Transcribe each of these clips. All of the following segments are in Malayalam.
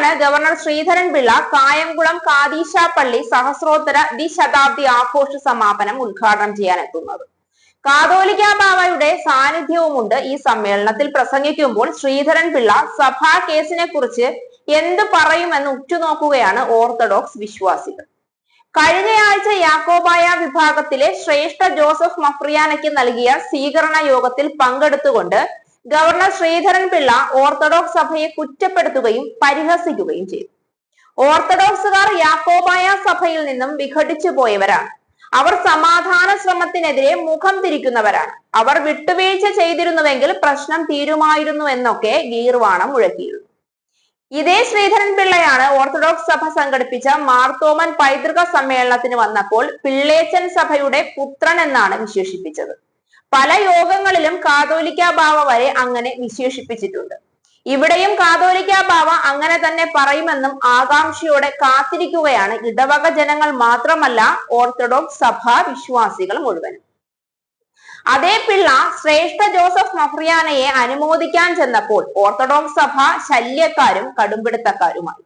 ഇതിനിടെയാണ് ഗവർണർ ശ്രീധരൻ പിള്ള കായംകുളം കാതീശ പള്ളി സഹസ്രോത്തര ദ്വിശതാബ്ദി ആഘോഷ സമാപനം ഉദ്ഘാടനം ചെയ്യാൻ എത്തുന്നത് കാതോലിക്ക ബാവയുടെ സാന്നിധ്യവുമുണ്ട് ഈ സമ്മേളനത്തിൽ. പ്രസംഗിക്കുമ്പോൾ ശ്രീധരൻ പിള്ള സഭാ കേസിനെ കുറിച്ച് എന്ത് പറയുമെന്ന് ഉറ്റുനോക്കുകയാണ് ഓർത്തഡോക്സ് വിശ്വാസികൾ. കഴിഞ്ഞയാഴ്ച യാക്കോബായ വിഭാഗത്തിലെ ശ്രേഷ്ഠ ജോസഫ് മഫ്രിയാനയ്ക്ക് നൽകിയ സ്വീകരണ യോഗത്തിൽ പങ്കെടുത്തുകൊണ്ട് ഗവർണർ ശ്രീധരൻ പിള്ള ഓർത്തഡോക്സ് സഭയെ കുറ്റപ്പെടുത്തുകയും പരിഹസിക്കുകയും ചെയ്തു. ഓർത്തഡോക്സുകാർ യാക്കോബായ സഭയിൽ നിന്നും വിഘടിച്ചു പോയവരാണ്. അവർ സമാധാന ശ്രമത്തിനെതിരെ മുഖം തിരിക്കുന്നവരാണ്. അവർ വിട്ടുവീഴ്ച ചെയ്തിരുന്നുവെങ്കിൽ പ്രശ്നം തീരുമായിരുന്നു എന്നൊക്കെ ഗീർവാണം മുഴക്കിയിരുന്നു. ഇതേ ശ്രീധരൻ പിള്ളയാണ് ഓർത്തഡോക്സ് സഭ സംഘടിപ്പിച്ച മാർത്തോമൻ പൈതൃക സമ്മേളനത്തിന് വന്നപ്പോൾ പിള്ളേച്ചൻ സഭയുടെ പുത്രൻ എന്നാണ് വിശേഷിപ്പിച്ചത്. പല യോഗങ്ങളിലും കാതോലിക്ക ബാവ വരെ അങ്ങനെ വിശേഷിപ്പിച്ചിട്ടുണ്ട്. ഇവിടെയും കാതോലിക്ക ബാവ അങ്ങനെ തന്നെ പറയുമെന്നും ആകാംക്ഷയോടെ കാത്തിരിക്കുകയാണ് ഇടവക ജനങ്ങൾ മാത്രമല്ല ഓർത്തഡോക്സ് സഭാ വിശ്വാസികൾ മുഴുവനും. അതേ പിള്ള ശ്രേഷ്ഠ ജോസഫ് മഫ്രിയാനയെ അനുമോദിക്കാൻ ചെന്നപ്പോൾ ഓർത്തഡോക്സ് സഭ ശല്യക്കാരും കടുംപിടുത്തക്കാരുമായി.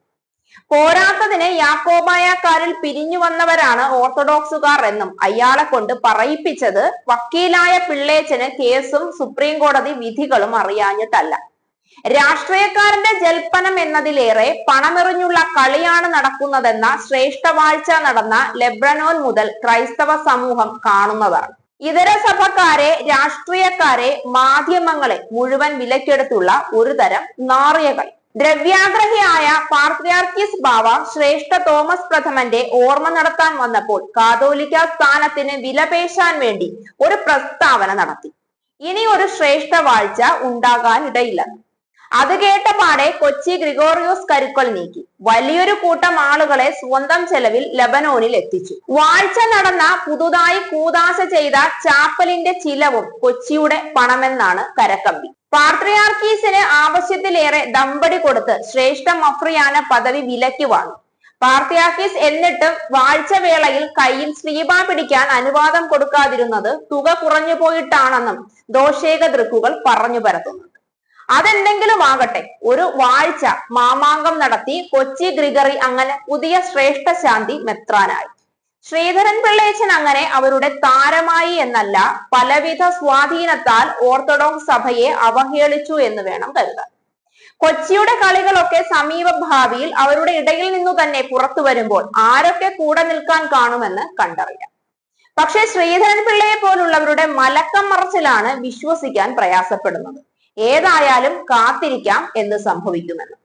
പോരാത്തതിന് യാക്കോബായക്കാരിൽ പിരിഞ്ഞു വന്നവരാണ് ഓർത്തഡോക്സുകാർ എന്നും അയാളെ കൊണ്ട് പറയിപ്പിച്ചത് വക്കീലായ പിള്ളേച്ചന് കേസും സുപ്രീം കോടതി വിധികളും അറിയാഞ്ഞിട്ടല്ല. രാഷ്ട്രീയക്കാരന്റെ ജൽപ്പനം എന്നതിലേറെ പണമെറിഞ്ഞുള്ള കളിയാണ് നടക്കുന്നതെന്ന ശ്രേഷ്ഠവാഴ്ച നടന്ന ലെബ്രനോൻ മുതൽ ക്രൈസ്തവ സമൂഹം കാണുന്നതാണ് ഇതര സഭക്കാരെ രാഷ്ട്രീയക്കാരെ മാധ്യമങ്ങളെ മുഴുവൻ വിലക്കെടുത്തുള്ള ഒരു തരം നാറിയ കളി ദ്രവ്യാഗ്രഹിയായ പാർത്രിയാർക്കിസ് ബാവ ശ്രേഷ്ഠ തോമസ് പ്രഥമന്റെ ഓർമ്മ നടത്താൻ വന്നപ്പോൾ കാതോലിക്ക സ്ഥാനത്തിന് വിലപേശാൻ വേണ്ടി ഒരു പ്രസ്താവന നടത്തി. ഇനി ഒരു ശ്രേഷ്ഠ വാഴ്ച ഉണ്ടാകാനിടയില്ലെന്ന് അത് കേട്ട പാടെ കൊച്ചി ഗ്രിഗോറിയോസ് കരുക്കൾ നീക്കി. വലിയൊരു കൂട്ടം ആളുകളെ സ്വന്തം ചെലവിൽ ലബനോനിൽ എത്തിച്ചു. വാഴ്ച നടന്ന പുതുതായി കൂതാശ ചെയ്ത ചാപ്പലിന്റെ ചിലവും കൊച്ചിയുടെ പണമെന്നാണ് കരക്കമ്പി. പാർത്രിയാർക്കീസിന് ആവശ്യത്തിലേറെ ദമ്പടി കൊടുത്ത് ശ്രേഷ്ഠ മഫ്രിയാന പദവി വിലയ്ക്ക് വാങ്ങി. പാർത്രിയാർക്കീസ് എന്നിട്ട് വാഴ്ചവേളയിൽ കയ്യിൽ ശ്രീബ പിടിക്കാൻ അനുവാദം കൊടുക്കാതിരുന്നത് തുക കുറഞ്ഞു പോയിട്ടാണെന്നും ദോഷേക ദൃക്കുകൾ പറഞ്ഞു പരത്തുന്നുണ്ട് അതെന്തെങ്കിലും ആകട്ടെ. ഒരു വാഴ്ച മാമാങ്കം നടത്തി കൊച്ചി ഗ്രിഗറി അങ്ങനെ പുതിയ ശ്രേഷ്ഠ ശാന്തി മെത്രാനായി. ശ്രീധരൻ പിള്ളേച്ചൻ അങ്ങനെ അവരുടെ താരമായി എന്നല്ല പലവിധ സ്വാധീനത്താൽ ഓർത്തഡോക്സ് സഭയെ അവഹേളിച്ചു എന്ന് വേണം കരുതാൻ. കൊച്ചിയുടെ കളികളൊക്കെ സമീപ ഭാവിയിൽ അവരുടെ ഇടയിൽ നിന്നു തന്നെ പുറത്തു വരുമ്പോൾ ആരൊക്കെ കൂടെ നിൽക്കാൻ കാണുമെന്ന് കണ്ടറിയാം. പക്ഷെ ശ്രീധരൻ പിള്ളയെ പോലുള്ളവരുടെ മലക്കം മറച്ചിലാണ് വിശ്വസിക്കാൻ പ്രയാസപ്പെടുന്നത്. ഏതായാലും കാത്തിരിക്കാം എന്ന് സംഭവിക്കുമെന്ന്.